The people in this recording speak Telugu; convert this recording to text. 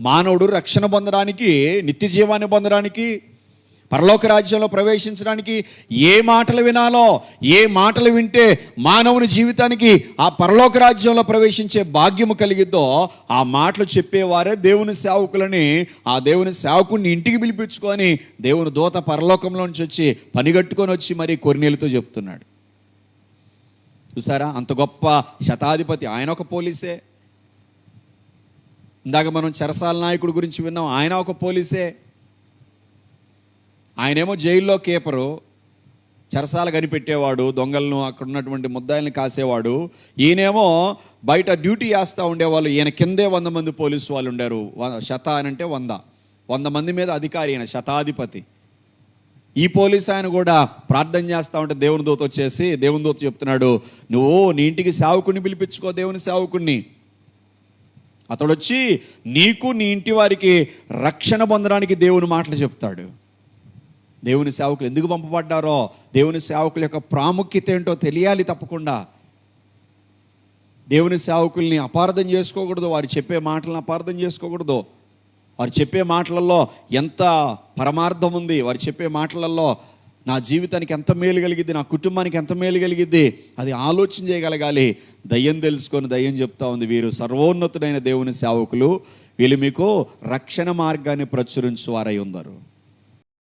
మానవుడు రక్షణ పొందడానికి నిత్య జీవాన్ని పొందడానికి పరలోక రాజ్యంలో ప్రవేశించడానికి ఏ మాటలు వినాలో ఏ మాటలు వింటే మానవుని జీవితానికి ఆ పరలోక రాజ్యంలో ప్రవేశించే భాగ్యము కలిగిద్దో ఆ మాటలు చెప్పేవారే దేవుని సేవకులని ఆ దేవుని సేవకుని ఇంటికి పిలిపించుకొని దేవుని దూత పరలోకంలో నుంచి వచ్చి పనిగట్టుకొని వచ్చి మరి కొరినేలతో చెప్తున్నాడు. చూసారా? అంత గొప్ప శతాధిపతి. ఆయన ఒక పోలీసే. ఇందాక మనం చెరసాల నాయకుడి గురించి విన్నాం. ఆయన ఒక పోలీసే. ఆయనేమో జైల్లో కీపరు. చెరసాల కనిపెట్టేవాడు దొంగలను అక్కడ ఉన్నటువంటి ముద్దాయిల్ని కాసేవాడు. ఈయనేమో బయట డ్యూటీ చేస్తూ ఉండేవాళ్ళు. ఈయన కిందే వంద మంది పోలీసు వాళ్ళు ఉండారు. శత అని అంటే వంద. వంద మంది మీద అధికారి ఆయన శతాధిపతి. ఈ పోలీస్ ఆయన కూడా ప్రార్థన చేస్తూ ఉంటే దేవుని దూత వచ్చేసి దేవుని దూత చెప్తున్నాడు నువ్వు నీ ఇంటికి సేవకుని పిలిపించుకో దేవుని సేవకుణ్ణి. అతడు వచ్చి నీకు నీ ఇంటి వారికి రక్షణ పొందడానికి దేవుని మాటలు చెప్తాడు. దేవుని సేవకులు ఎందుకు పంపబడ్డారో దేవుని సేవకుల యొక్క ప్రాముఖ్యత ఏంటో తెలియాలి తప్పకుండా. దేవుని సేవకుల్ని అపార్థం చేసుకోకూడదు వారు చెప్పే మాటలను అపార్థం చేసుకోకూడదు. వారు చెప్పే మాటలలో ఎంత పరమార్థం ఉంది వారు చెప్పే మాటలలో నా జీవితానికి ఎంత మేలు కలిగిద్ది నా కుటుంబానికి ఎంత మేలు కలిగిద్ది అది ఆలోచన చేయగలగాలి. దయ్యం తెలుసుకొని దయ్యం చెప్తా ఉంది. వీరు సర్వోన్నతుడైన దేవుని సేవకులు. వీళ్ళు మీకు రక్షణ మార్గాన్ని ప్రచురించు వారై ఉన్నారు